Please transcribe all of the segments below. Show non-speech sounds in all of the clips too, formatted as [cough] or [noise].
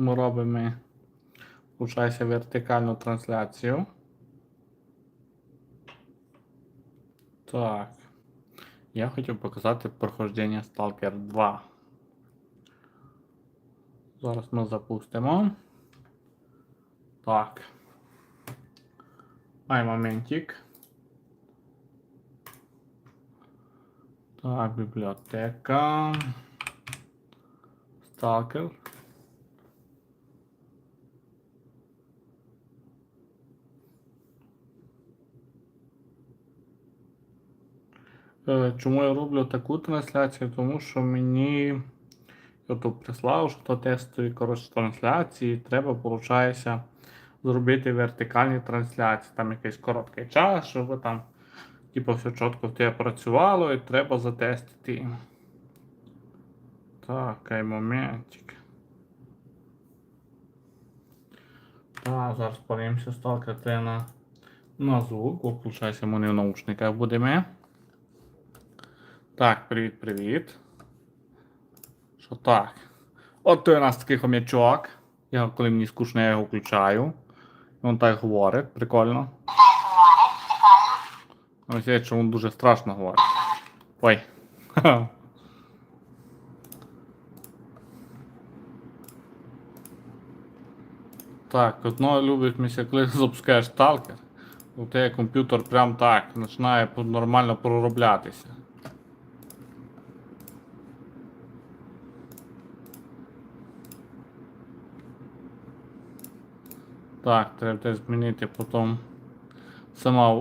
Ми робимо, виходить, вертикальну трансляцію. Так. Я хотів показати проходження Stalker 2. Зараз ми запустимо. Так. Ай, моментик. Так, бібліотека. Stalker. Чому я роблю таку трансляцію? Тому що мені YouTube прислав, що тестові коротше, трансляції треба, виходить, зробити вертикальні трансляції. Там якийсь короткий час, щоб там типу, все чітко в тебе працювало і треба затестити. Так, ай моментик. Так, зараз подивимося сталкати на, на звук, виходить, ми не в наушниках будемо. Так, привіт, привіт. Що так? От той у нас такий хомячок. Я, коли мені скучно, я його включаю. І Він так говорить, прикольно. Ось я, що він дуже страшно говорить. Ой. [laughs] Так, одно любить місце, коли запускаєш сталкер, у тебе комп'ютер прям так починає нормально пророблятися. Так, треба змінити потім сама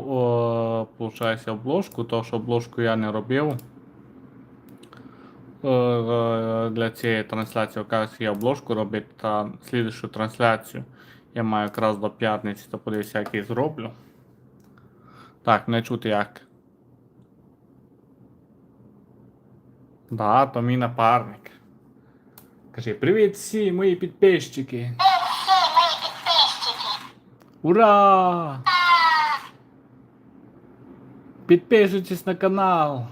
получається обложку, то що обложку я не робив. Е, е, Для цієї трансляції оказується я обложку робити та слідущу трансляцію. Я маю якраз до п'ятниці, то подивися, як її зроблю. Так, не чути як. Да, то мій напарник. Кажи, привіт всі мої підписчики. Ура! Підписуйтесь на канал.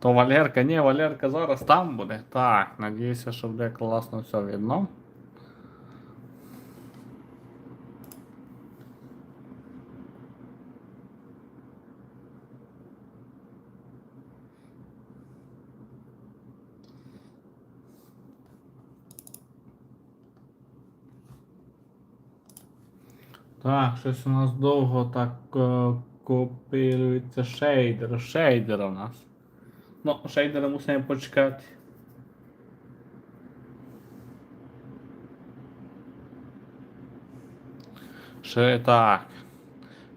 То Валерка, ні, Валерка зараз там буде. Так, надіюся, що буде класно все видно. Так, щось у нас довго так е, копірується шейдер. Шейдер у нас. Ну, шейдера мусимо почекати. Ще так.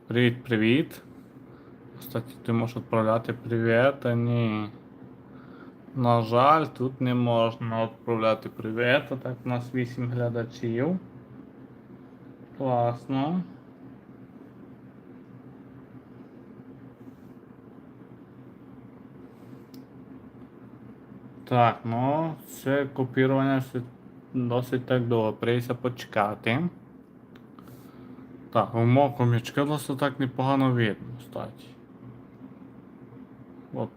Привіт, привіт. Кстати, ти можеш відправляти привіт, а ні. На жаль, тут не можна відправляти привіт, а так у нас 8 глядачів. Класно. Так, ну це копірування досить так довго. Прийся почекати. Так, у мого комічка досить так непогано видно, кстати. Вот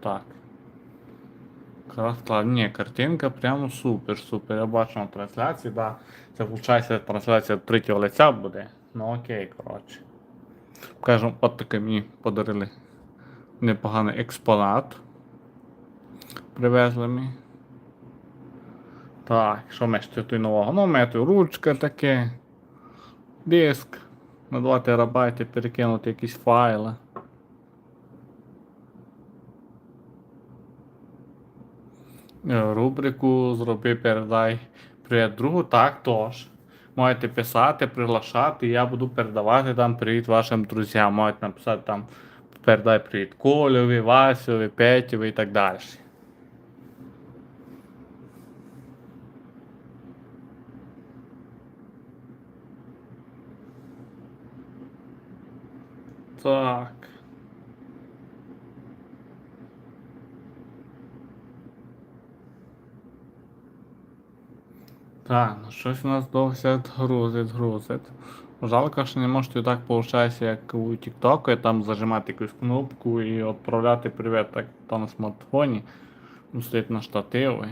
Ні, картинка прямо супер, супер. Я бачу на трансляції, да. Це виходить трансляція третього лиця буде. Ну окей, коротше. Кажемо, от таке мені подарили непоганий експонат. Привезли мені. Так, що ми ще тут нового? Ну, тут ручка таке. Диск. На 2 терабайти перекинути якісь файли. Рубрику зроби, передай привіт другу. Так, тож. Можете писати, приглашати, я буду передавати там привіт вашим друзям. Можете написати там передай привіт Колеві, Васеві, Петєві і так далі. Так. Так, ну щось у нас довго грузить, грузить. Жалко, що не можете так виходить, як у TikTok, там зажимати якусь кнопку і відправляти привіт, так то на смартфоні. Ну, стоїть на штативі.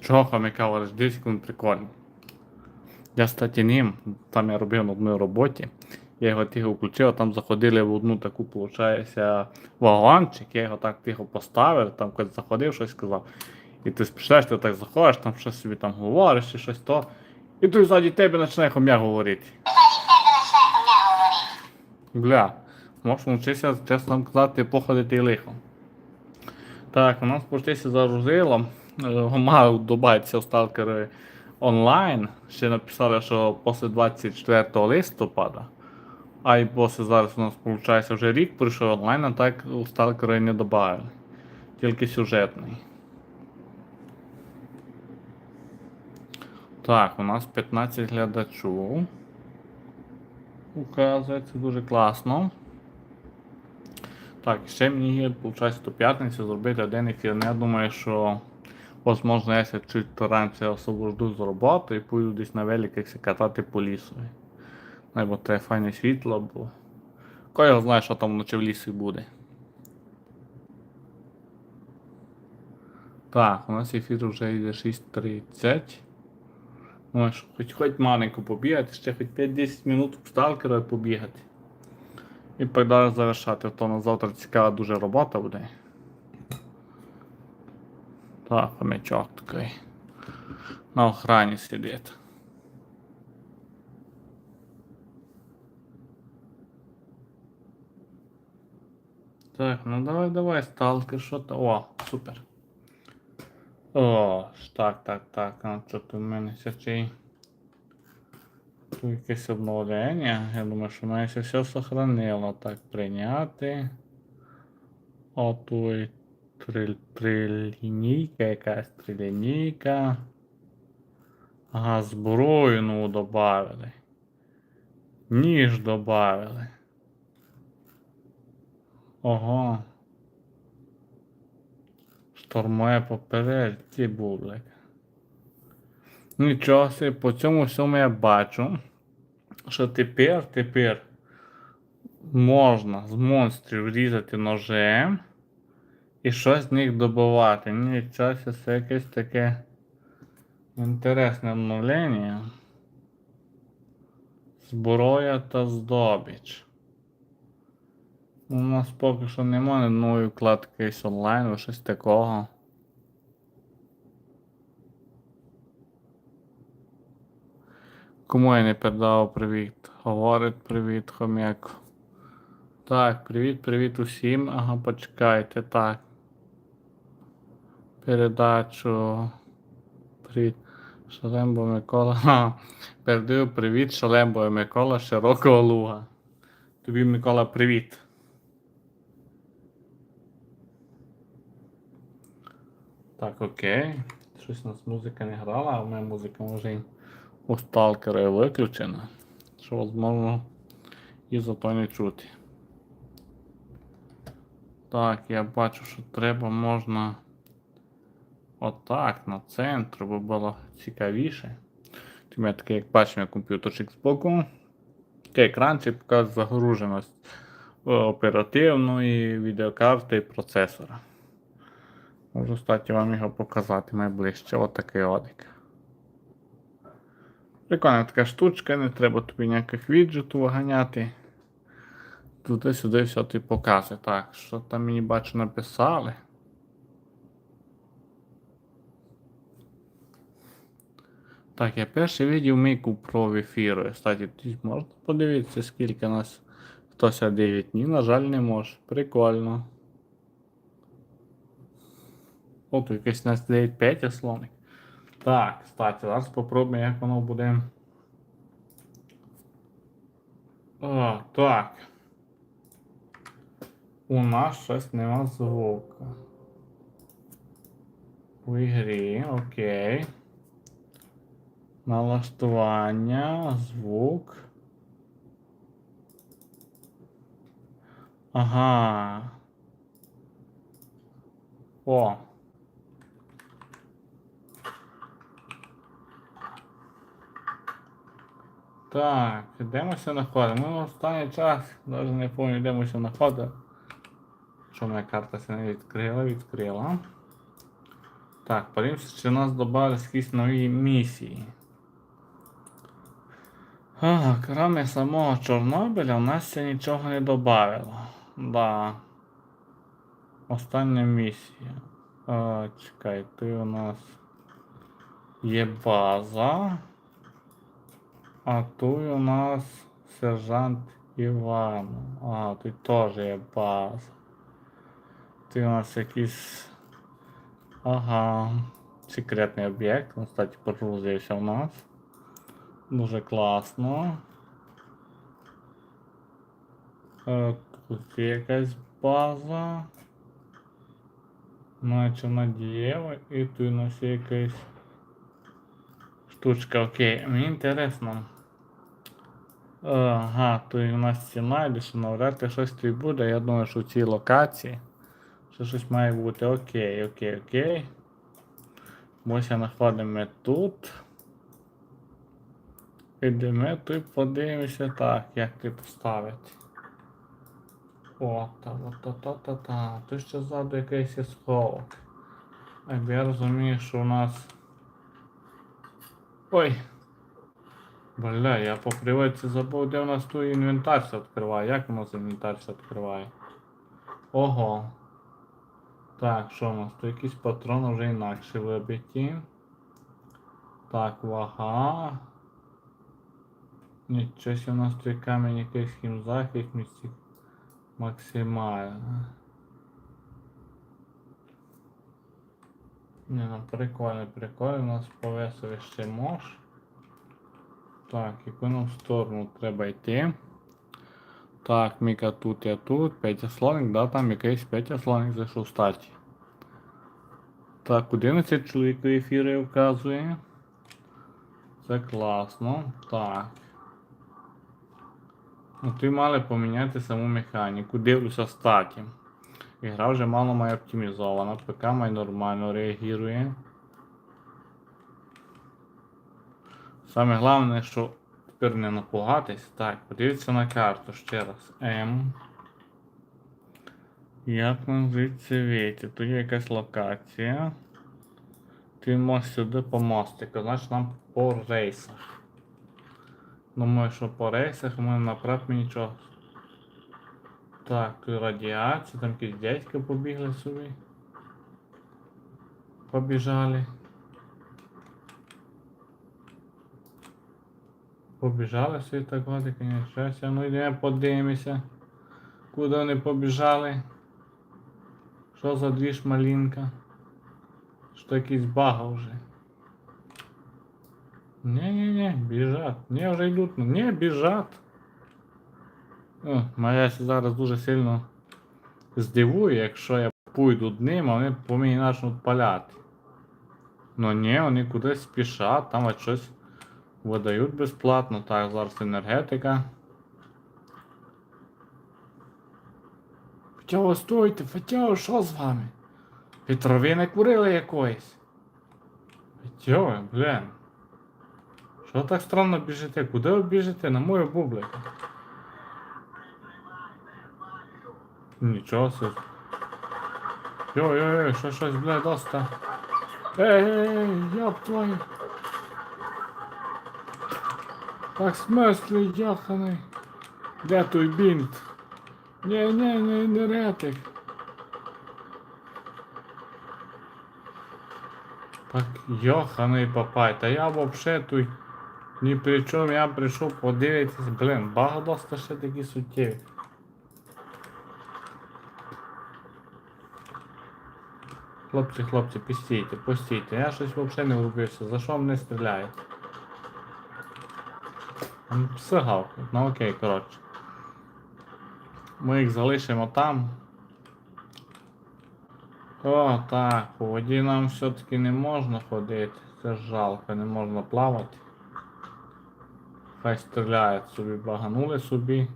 Чого хомяка говориш? Дивись, як він прикольний. Я, кстати, ним, там я робив на одній роботі. Я його тихо включив, а там заходили в одну таку, виходить, вагончик, я його так тихо поставив, там хтось заходив, щось сказав. І ти спішаєш, ти так заходиш, там щось собі там говориш чи щось то. І тут ззаді тебе починає хом'я говорити. Бля, можеш навчитися, чесно казати, походити лихо. Так, у нас почти загрузило. Е, Мав добавитися сталкери онлайн. Ще написали, що після 24 листопада. А і після зараз у нас виходить вже рік прийшов онлайн, а так у сталкери не додали. Тільки сюжетний. Так, у нас 15 глядачів. Указується дуже класно. Так, ще мені є, виходить, до п'ятниці зробити один ефір. Ну, Я думаю, що возможно, я чуть раніше освобожду з роботи і поїду десь на великах катати по лісу. Ну, бо це файне світло, бо. Ко його знає, що там вночі в лісі буде. Так, у нас ефір вже йде 6.30. Ну, хоч хоч маленько побігати, ще хоч 5-10 минут в сталкера побігати. І далі завершати, то на завтра цікава дуже робота буде. Так, хомячок такий. На охрані сидить. Так, ну давай, давай, сталкер, що то. О, супер. О, так, так, так, а що тут в мене ще Тут якесь обновлення. Я думаю, що мене все сохранило. Так, прийняти. О, тут три, трилінійка, якась трилінійка. Ага, зброю ну добавили. Ніж добавили. Ого. Штормує попередці бублик. Нічого по цьому всьому я бачу, що тепер, тепер можна з монстрів різати ножем і щось з них добувати. Нічого це якесь таке інтересне обновлення. Зброя та здобіч. У нас поки що немає нової вкладки якийсь онлайн, або щось такого. Кому я не передав привіт? Говорить привіт, хомяк. Так, привіт, привіт усім. Ага, почекайте, так. Передачу. Привіт. Шалембо Микола. Ха. Передаю привіт, Шалембо Микола, широкого луга. Тобі, Микола, привіт. Так, окей. Щось у нас музика не грала, а у мене музика може і у сталкера виключена. Що, возможно, і зато не чути. Так, я бачу, що треба можна отак на центру, бо було цікавіше. У мене такий, як бачимо, комп'ютерчик збоку. Такий екранчик показує загруженість е, оперативної відеокарти і процесора. Можу стати вам його показати найближче. Отакий одик. Прикольна така штучка, не треба тобі ніяких віджиту виганяти. Туди-сюди все ти показує. Так, що там мені бачу написали. Так, я перший видів мийку про ефіру. Кстати, можна подивитися, скільки нас 109 Ні, на жаль, не може. Прикольно. О, тут якийсь у нас 9.5 слоник. Так, кстати, зараз попробуємо, як воно буде. О, так. У нас щось нема звука. У ігрі, окей. Налаштування, звук. Ага. О. Так, де ми все знаходимо? Ну, останній час, навіть не пам'ятаю, де ми все знаходимо. Що моя карта се не відкрила, відкрила. Так, подивимося, чи нас додали якісь нові місії. А, кроме самого Чорнобиля, у нас ще нічого не додавало. Да. Остання місія. А, чекай, ти у нас є база. А тут у нас сержант Іван. А, тут теж є база. Ти у нас якийсь. Ага. Секретний об'єкт. Він, кстати, прогрузився у нас. Дуже класно. Е, Тут є якась база. Наче надієва. І тут у нас є якась штучка. Окей, мені інтересно. Ага, тут у нас стіна, і що навряд чи щось тут буде. Я думаю, що в цій локації ще щось має бути. Окей, окей, окей. Ось я знаходимо тут. Ідемо тут подивимося так, як ти поставити. О, та, та, та, та, та. Тут ще ззаду якийсь сховок. Якби я розумію, що у нас. Ой. Бля, я по привичці забув, де у нас тут інвентар все відкриває. Як у нас інвентар все відкриває? Ого. Так, що у нас? Тут якісь патрони вже інакше вибиті. Так, вага. Нічого у нас тут камінь якийсь хімзахист місці максимально. Не, ну прикольно, прикольно, у нас повесили ще мож. Так, яку нам сторону треба йти? Так, Міка тут, я тут. Петя слоник, да, там якийсь Петя слоник зайшов статі. Так, 11 чоловік ефіри вказує. Це класно. Так. Ну, ти мали поміняти саму механіку. Дивлюся статі. Ігра вже мало має оптимізована, ПК має нормально реагує. Саме головне, що тепер не напугатись. Так, подивіться на карту ще раз. М. Як нам звідси вийти? Тут є якась локація. Ти можеш сюди по мостику, значить нам по рейсах. Думаю, що по рейсах ми направимо нічого. Так, тут радіація, там якісь дядьки побігли собі. Побіжали. Побіжали собі так от, конечно. Ну йдемо подивимося. Куди вони побіжали? Що за двіж малинка? Що якийсь бага вже. Не-не-не, біжать. Не, вже йдуть. Не, біжать. О, зараз дуже сильно здивує, якщо я пойду ним, а вони по мені почнуть паляти. Ну ні, вони кудись спішать, там от щось видають безплатно. Так, зараз енергетика. Фетяо, стойте, Фетяо, що з вами? Петрови не курили якоїсь. Фетяо, блін. Що так странно біжите? Куди ви біжите? На мою бублику. Нічого собі. Йой-йой-йой, що щось, бля, доста. Ей, ей, ёб твою. Так смисли, йоханий. Де той бінт? Ні, ні, не, не ретик. Так, йоханий папай, та я вообще тут ні при чому, я прийшов подивитись, блин, багато ще такі суттєві. Хлопці, хлопці, постійте, постійте. Я щось взагалі не врубився. За що мене стріляють? Там Все гавкають. Ну окей, коротше. Ми їх залишимо там. О, так, по воді нам все-таки не можна ходити. Це жалко, не можна плавати. Хай стріляють собі, баганули собі.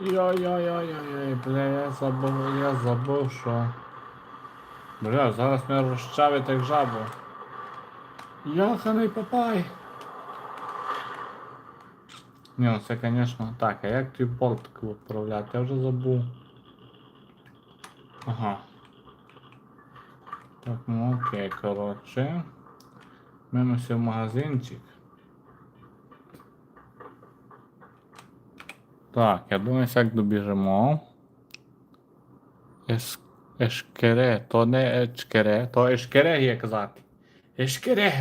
Йой-йой-йой-йой, бля, я забув, я забув, що. Бля, зараз мене розчавить як жабу. Йоханий папай. Ні, ну це, звісно, так, а як той болтик відправляти? Я вже забув. Ага. Так, ну окей, коротше. Мимося в магазинчик. Так, я думаю, як добіжимо. Ес... Ешкере, то не ешкере, то ешкере є казати. Ешкере.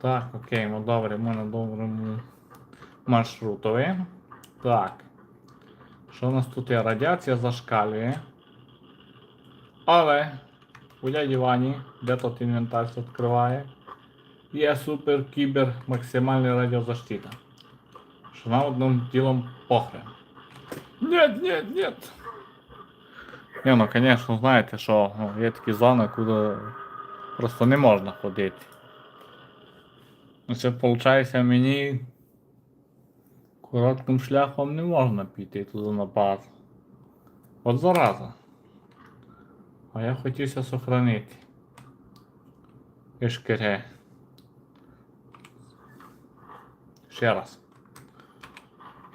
Так, окей, ну добре, ми на доброму маршрутові. Так. Що у нас тут є? Радіація зашкалює. Але у дяді Вані, де тут інвентар відкриває, є супер кібер максимальна радіозащита. Що нам одним ділом похрен. Нет, нет, нет. Не, ну конечно, знаєте, що ну, є такі зони, куди просто не можна ходити. Ну це виходить мені коротким шляхом не можна піти туди на базу. От зараза. А я хотівся сохранити. Ешкере. Ще раз.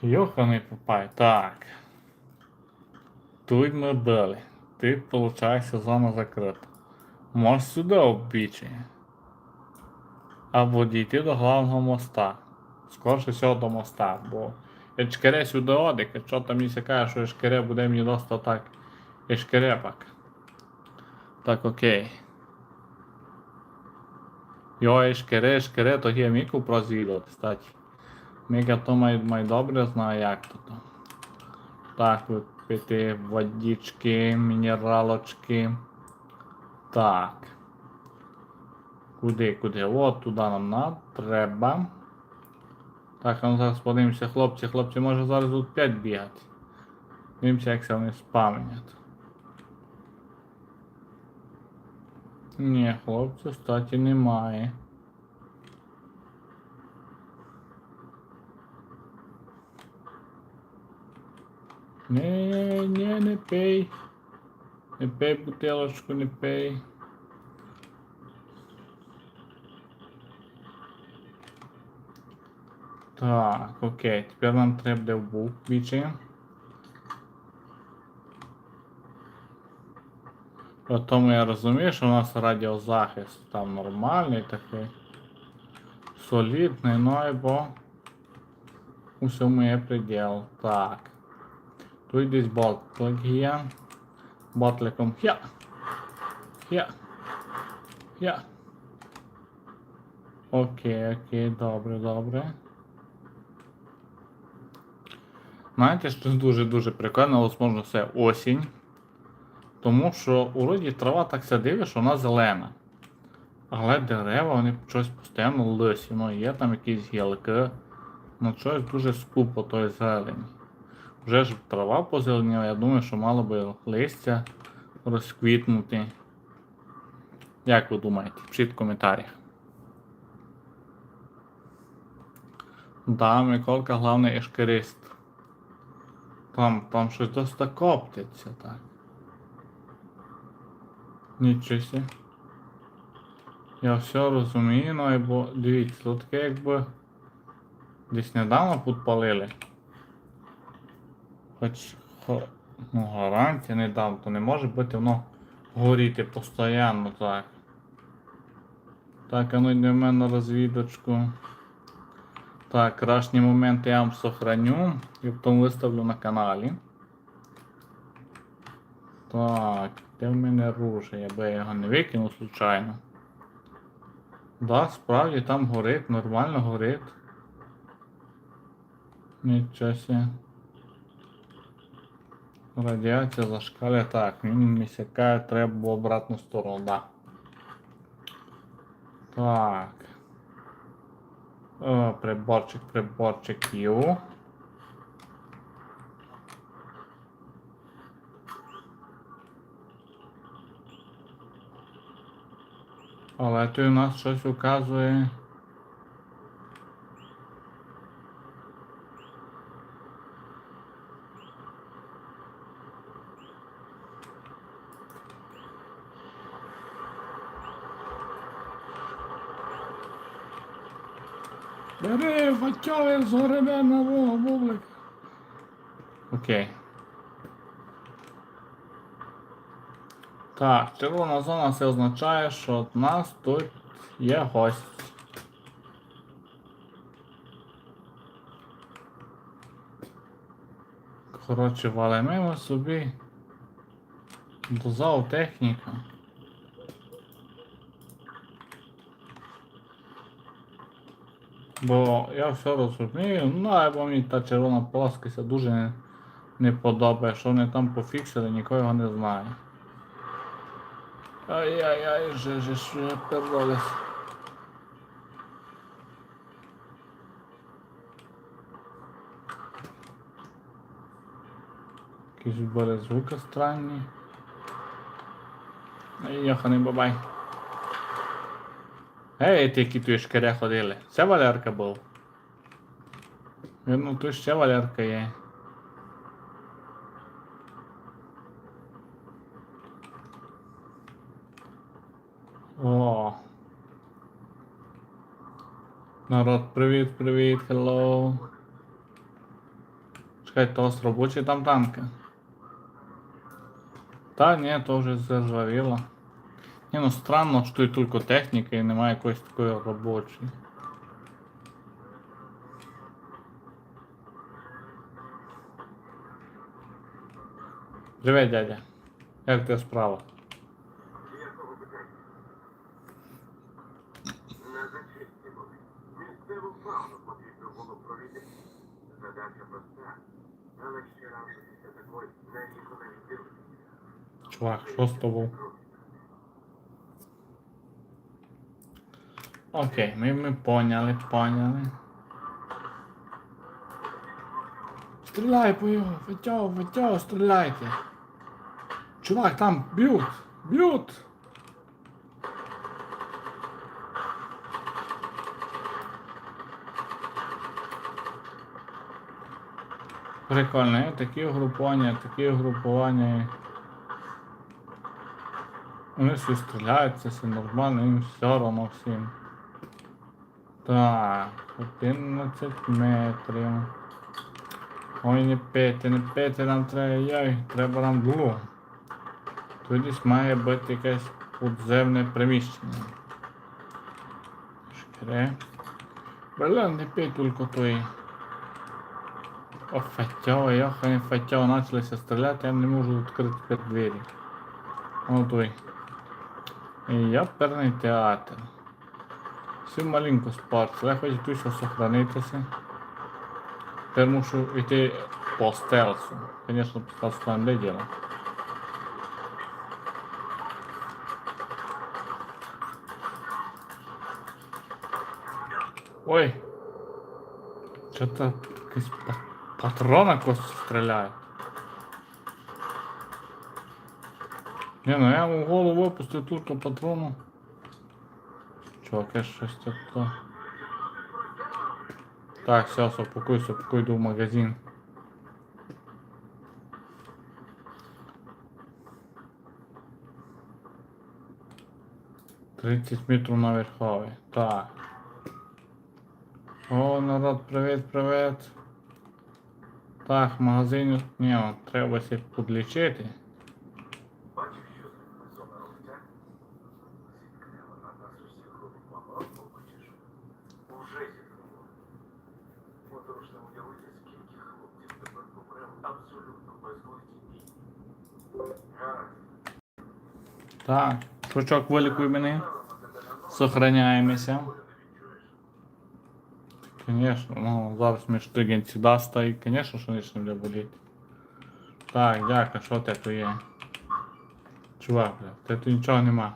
Йоханий папай, так. Тут ми були. Ти, виходить, зона закрита. Можеш сюди оббічі. Або дійти до главного моста. Скорше всього до моста, бо Ешкере сюди одик, якщо там мені каже, що Ешкере буде мені доста так. Ешкерепак. Так, окей. Йо, Ешкере, Ешкере, то є міку прозіло, кстати. Міка то май, май добре знає, як тут. Так, випити водички, мінералочки. Так. Куди, куди? От туди нам надо, треба. Так, а ну зараз подивимося, хлопці, хлопці, може зараз тут 5 бігати. Дивимося, як це вони спавнять. Ні, хлопців, статі немає. Не, не, не пей. Не пей бутилочку, не пей. Так, окей, тепер нам треба був вічі. По я розумію, що у нас радіозахист там нормальний такий. Солідний, ну або у всьому є приділ. Так. Тут десь ботлик є. Ботликом хя. Хя. Хя. Окей, окей, добре, добре. Знаєте, що дуже-дуже прикольно, возможно, це осінь. Тому що уроді трава так ся дивить, що вона зелена. Але дерева вони щось постійно лисі. Ну, є там якісь гілки. Ну щось дуже скупо тої зелені. Вже ж трава позеленіла, я думаю, що мало би листя розквітнути. Як ви думаєте? Пишіть в коментарях. Да, Миколка главний ешкерист. Там, там щось доста коптиться, так. Нічого сі. Я все розумію, ну бо дивіться, тут таке якби десь недавно підпалили. Хоч ну, гарантія недавно, то не може бути воно горіти постійно так. Так, а ну йдемо мене розвідочку. Так, крашні моменти я вам сохраню і потім виставлю на каналі. Так, де в мене бо я його не викинув случайно. Да, справді там горить, нормально горить. Нічого себе. Радіація зашкаляє. Так, мені місяка треба в обратну сторону, да. Так. О, приборчик, приборчик Ю. Але тут у нас щось указує. Бери, фатьовий з гребе на бублик. Окей. Так, червона зона це означає, що в нас тут є гость. Коротше, валимо собі до зоотехніка. Бо я все розумію, ну або мені та червона плоскость дуже не, не подобає, що вони там пофіксили, ніхто його не знає. Ай-яй-яй, же же ж пердолись. Якісь були звуки странні. Йоханий бабай. Ей, ти які тут шкіря ходили. Це Валерка був. Ну тут ще Валерка є. О. Народ, привіт, привіт, hello. Чекай, то з там танки. Та ні, то вже заржавіло. Ні, ну странно, що тут тільки техніка і немає якоїсь такої робочої. Привіт, дядя. Як ти справа? Не. Чувак, що з тобою? Окей, ми, ми поняли, поняли. Стріляй по його, Фетьо, Фетьо, стріляйте. Чувак, там б'ють, б'ють. Прикольно, є такі угрупування, такі угрупування. Вони всі стріляють, це все нормально, їм все одно всім. Так, 11 метрів. Ой, не пити, не пити, нам треба яй, треба нам було. Десь має бути якесь подземне приміщення. Шкре. Блин, не пий тільки той. О, фатьо, йохані фатьо, почалися стріляти, я не можу відкрити тепер двері. О, той. Яперний театр. Всі маленько спати, я хочу тут що сохранитися. Тепер мушу йти по стелсу. Звісно, по стелсу не діло. Ой! Что-то якийсь па- патрона когось стріляє. Не, ну я в голову випустив тут патрону. Чуваки, щось таке. Так, все, успокойся, успокой, йду в магазин. Тридцять метрів на верховій. Так. О, народ, привіт, привіт. Так, в магазині. Ні, треба себе підлічити. Бачиш, що з зона робить, Зіткне вона нас усіх робить мало, побачиш. Уже зіткнула. Моторошно уявити, скільки хлопців тепер помре в абсолютно безглуздій бій. Гаразд. Так, чувачок, вилікуй мене. Сохраняємося. Конечно, ну зараз ми штиген сюди стоїть, конечно, що ніч не буде. Так, дякую, що те тут є? Чувак, бля, те тут нічого нема.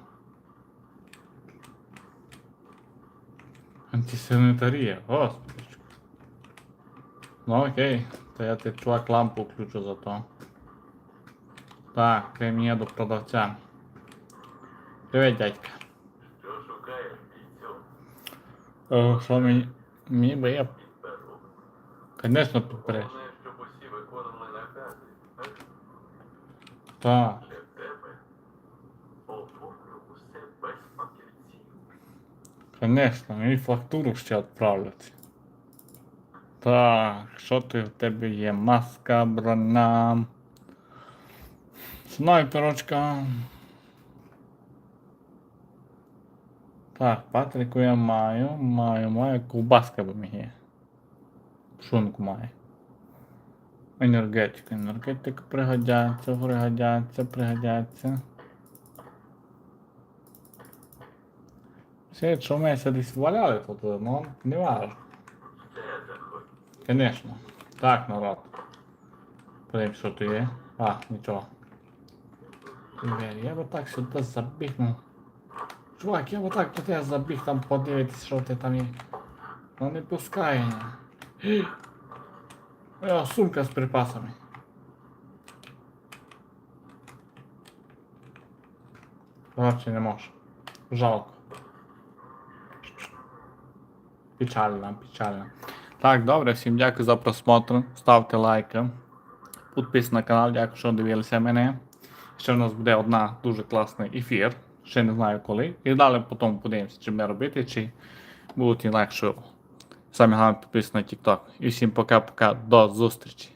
Антисанітарія, господи. Ну окей, то я ти чувак лампу включу зато. Так, ти мені до продавця. Привіт, дядька. Що шукаєш, бійцю? Що мені? Мені би я, конечно, підбереш. Головне, щоб усі виконували накази. Так? Так. Для тебе оформлю усе без папірців. Конечно, і фактуру ще відправлять. Так, що ти в тебе є? Маска, броня. Снайперочка. Так, Патрику я маю, маю, маю, ковбаска б мені є. Шунку маю. Енергетика, енергетика пригодяться, пригодяться, пригодяться. Все, що ми ся десь валяли тут, ну, не важно. Конечно. Так, народ. Подивим, що тут є. А, нічого. Я би так сюди забігнув. Чувак, я би так до тебе забіг там подивитись, що ти там є. Ну не мене. Моя сумка з припасами. Короче, не можу. Жалко. Печально, печально. Так, добре, всім дякую за просмотр. Ставте лайки. Підписуйтесь на канал, дякую, що дивилися мене. Ще в нас буде одна дуже класний ефір. Ще не знаю коли. І далі потім подивимося, чи ми робити, чи будуть інакше. Саме головне підписуйтесь на TikTok. І всім пока-пока. До зустрічі.